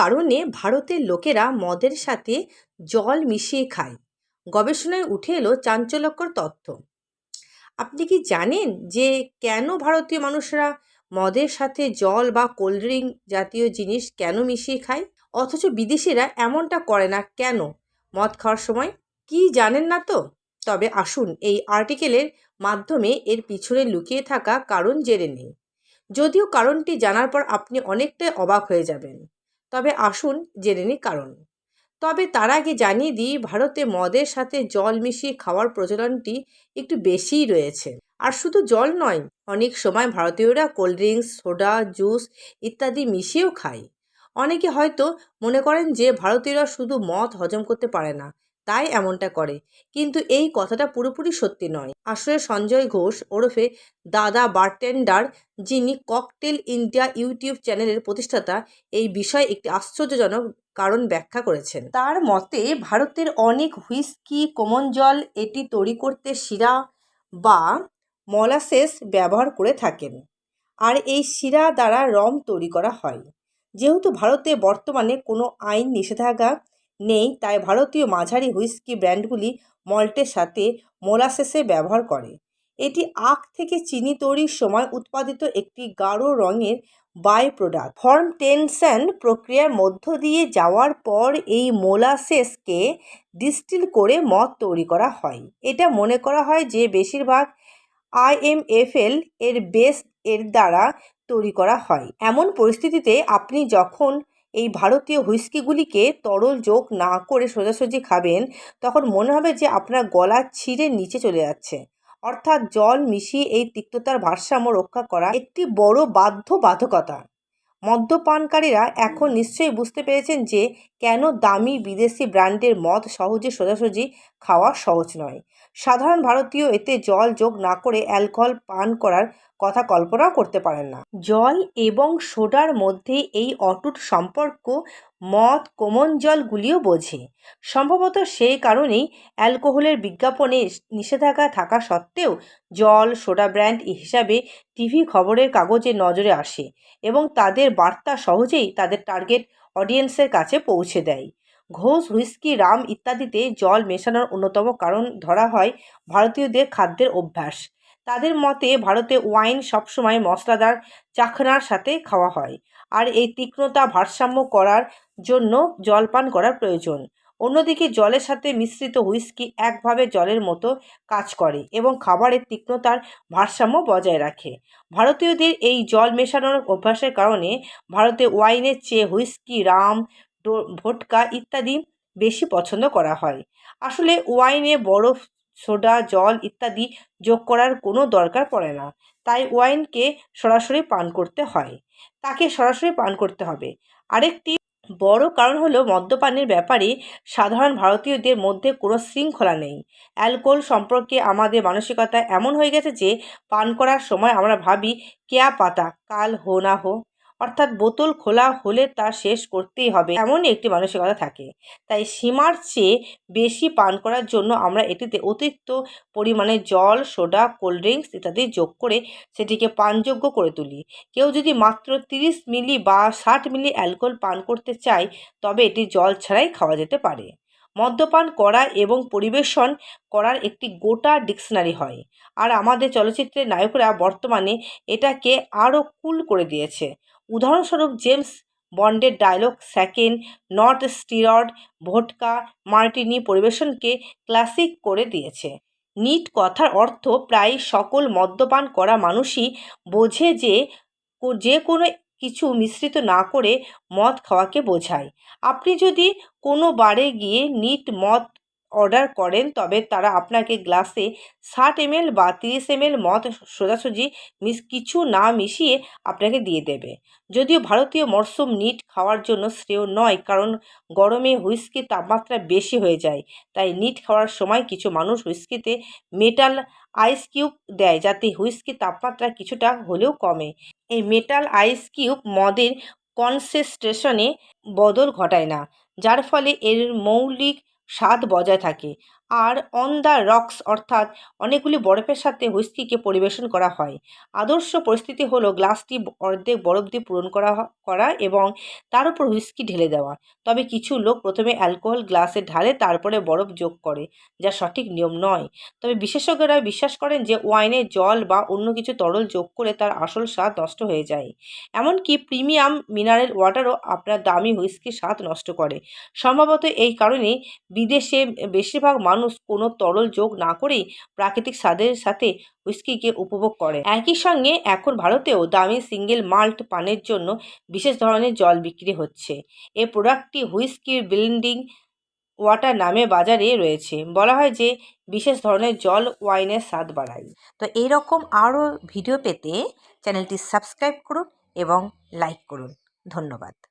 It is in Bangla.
কারণে ভারতের লোকেরা মদের সাথে জল মিশিয়ে খায়। গবেষণায় উঠে এলো চাঞ্চল্যকর তথ্য। আপনি কি জানেন যে কেন ভারতীয় মানুষরা মদের সাথে জল বা কোল্ড ড্রিঙ্ক জাতীয় জিনিস কেন মিশিয়ে খায়? অথচ বিদেশিরা এমনটা করে না কেন মদ খাওয়ার সময়? কি জানেন না তো? তবে আসুন এই আর্টিকেলের মাধ্যমে এর পিছনে লুকিয়ে থাকা কারণ জেনে নিই। যদিও কারণটি জানার পর আপনি অনেকটাই অবাক হয়ে যাবেন। তবে আসুন জেনে নিই কারণ। তবে তার আগে জানিয়ে দিই, ভারতে মদের সাথে জল মিশিয়ে খাওয়ার প্রচলনটি একটু বেশিই রয়েছে। আর শুধু জল নয়, অনেক সময় ভারতীয়রা কোল্ড ড্রিঙ্কস, সোডা, জুস ইত্যাদি মিশিয়েও খায়। অনেকে হয়তো মনে করেন যে ভারতীয়রা শুধু মদ হজম করতে পারে না। তাই এমনটা করে। কিন্তু এই কথাটা পুরোপুরি সত্যি নয়। আসলে সঞ্জয় ঘোষ ওরফে দাদা বারটেন্ডার, যিনি ককটেল ইন্ডিয়া ইউটিউব চ্যানেলের প্রতিষ্ঠাতা, এই বিষয়ে একটি আশ্চর্যজনক কারণ ব্যাখ্যা করেছেন। তার মতে, ভারতের অনেক হুইস্কি, কোমন জল এটি তৈরি করতে শিরা বা মলাসেস ব্যবহার করে থাকেন। আর এই শিরা দ্বারা রম তৈরি করা হয়। যেহেতু ভারতে বর্তমানে কোনো আইন নিষেধাজ্ঞা নেই, তাই ভারতীয় মাঝারি হুইস্কি ব্র্যান্ডগুলি মল্টের সাথে মোলাসেসে ব্যবহার করে। এটি আখ থেকে চিনি তৈরির সময় উৎপাদিত একটি গাঢ় রঙের বাই প্রোডাক্ট ফর্ম টেনশন প্রক্রিয়ার মধ্য দিয়ে যাওয়ার পর এই মোলাসেসকে ডিস্টিল করে মদ তৈরি করা হয়। এটা মনে করা হয় যে বেশিরভাগ আইএমএফএল এর বেস এর দ্বারা তৈরি করা হয়। এমন পরিস্থিতিতে আপনি যখন এই ভারতীয় হুইস্কিগুলিকে তরল যোগ না করে সোজাসুজি খাবেন, তখন মনে হবে যে আপনার গলা ছিঁড়ে নিচে চলে যাচ্ছে। অর্থাৎ জল মিশিয়ে এই তিক্ততার ভারসাম্য রক্ষা করা একটি বড় বাধ্য বাধকতা মদ্যপানকারীরা এখন নিশ্চয়ই বুঝতে পেরেছেন যে কেন দামি বিদেশি ব্র্যান্ডের মদ সহজে সোজাসুজি খাওয়া সহজ নয়। সাধারণ ভারতীয় এতে জল যোগ না করে অ্যালকোহল পান করার কথা কল্পনাও করতে পারেন না। জল এবং সোডার মধ্যে এই অটুট সম্পর্ক মদ, কোমন জলগুলিও বোঝে। সম্ভবত সেই কারণেই অ্যালকোহলের বিজ্ঞাপনে নিষেধাজ্ঞা থাকা সত্ত্বেও জল, সোডা ব্র্যান্ড হিসাবে টিভি খবরের কাগজে নজরে আসে এবং তাদের বার্তা সহজেই তাদের টার্গেট অডিয়েন্সের কাছে পৌঁছে দেয়। ঘোষ, হুইস্কি, রাম ইত্যাদিতে জল মেশানোর অন্যতম কারণ ধরা হয় ভারতীয়দের খাদ্যের অভ্যাস। তাদের মতে ভারতে ওয়াইন সবসময় মশলাদার চাখনার সাথে খাওয়া হয় আর এই তীক্ষ্ণতা ভারসাম্য করার জন্য জল পান করার প্রয়োজন। অন্যদিকে জলের সাথে মিশ্রিত হুইস্কি একভাবে জলের মতো কাজ করে এবং খাবারের তীক্ষ্ণতার ভারসাম্য বজায় রাখে। ভারতীয়দের এই জল মেশানোর অভ্যাসের কারণে ভারতে ওয়াইনের চেয়ে হুইস্কি, রাম ভোটকা ইত্যাদি বেশি পছন্দ করা হয়। আসলে ওয়াইনে বরফ, সোডা, জল ইত্যাদি যোগ করার কোনো দরকার পড়ে না। তাই ওয়াইনকে সরাসরি পান করতে হয়। তাকে সরাসরি পান করতে হবে। আরেকটি বড় কারণ হলো মদ্যপানের ব্যাপারে সাধারণ ভারতীয়দের মধ্যে কোনো শৃঙ্খলা নেই। অ্যালকোহল সম্পর্কে আমাদের মানসিকতা এমন হয়ে গেছে যে পান করার সময় আমরা ভাবি, কেয়া পাতা? কাল হো না হো। অর্থাৎ বোতল খোলা হলে তা শেষ করতেই হবে, এমনই একটি মানসিকতা থাকে। তাই সীমার চেয়ে বেশি পান করার জন্য আমরা এটিতে অতিরিক্ত পরিমাণে জল, সোডা, কোল্ড ড্রিঙ্কস ইত্যাদি যোগ করে সেটিকে পানযোগ্য করে তুলি। কেউ যদি মাত্র তিরিশ মিলি বা ষাট মিলি অ্যালকোহল পান করতে চায়, তবে এটি জল ছাড়াই খাওয়া যেতে পারে। মদ্যপান করা এবং পরিবেশন করার একটি গোটা ডিকশনারি হয়। আর আমাদের চলচ্চিত্রের নায়করা বর্তমানে এটাকে আরও কুল করে দিয়েছে। উদাহরণস্বরূপ জেমস বন্ডের dialogue shaken not stirred vodka martini পরিবেশনকে classic করে দিয়েছে। নিট কথার অর্থ প্রায় সকল মদ্যপান করা মানুষই বোঝে যে যে কোনো কিছু মিশ্রিত না করে মদ খাওয়াকে বোঝায়। আপনি যদি কোনো বারে গিয়ে নিট মদ অর্ডার করেন, তবে তারা আপনাকে গ্লাসে ষাট এমএল বা তিরিশ এমএল মদ সোজাসুজি মিস কিছু না মিশিয়ে আপনাকে দিয়ে দেবে। যদিও ভারতীয় মরশুম নিট খাওয়ার জন্য শ্রেয় নয়, কারণ গরমে হুইস্কির তাপমাত্রা বেশি হয়ে যায়। তাই নিট খাওয়ার সময় কিছু মানুষ হুইস্কিতে মেটাল আইস কিউব দেয়, যাতে হুইস্কির তাপমাত্রা কিছুটা হলেও কমে। এই মেটাল আইস কিউব মদের কনসেন্ট্রেশনে বদল ঘটায় না, যার ফলে এর মৌলিক স্বাদ বজায় থাকে। আর অন দ্য রক্স অর্থাৎ অনেকগুলি বরফের সাথে হুইস্কিকে পরিবেশন করা হয়। আদর্শ পরিস্থিতি হলো গ্লাসটি অর্ধেক বরফ দিয়ে পূরণ করা করা এবং তার উপর হুইস্কি ঢেলে দেওয়া। তবে কিছু লোক প্রথমে অ্যালকোহল গ্লাসে ঢালে তারপরে বরফ যোগ করে, যা সঠিক নিয়ম নয়। তবে বিশেষজ্ঞরা বিশ্বাস করেন যে ওয়াইনে জল বা অন্য কিছু তরল যোগ করে তার আসল স্বাদ নষ্ট হয়ে যায়। এমনকি প্রিমিয়াম মিনারেল ওয়াটারও আপনার দামি হুইস্কির স্বাদ নষ্ট করে। সম্ভবত এই কারণে বিদেশে বেশিরভাগ মানুষ কোনো তরল যোগ না করেই প্রাকৃতিক স্বাদের সাথে হুইস্কিকে উপভোগ করে। একই সঙ্গে এখন ভারতেও দামি সিঙ্গেল মাল্ট পানের জন্য বিশেষ ধরনের জল বিক্রি হচ্ছে। এই প্রোডাক্টটি হুইস্কি ব্লেন্ডিং ওয়াটার নামে বাজারে রয়েছে। বলা হয় যে বিশেষ ধরনের জল ওয়াইনের স্বাদ বাড়ায়। তো এইরকম আরও ভিডিও পেতে চ্যানেলটি সাবস্ক্রাইব করুন এবং লাইক করুন। ধন্যবাদ।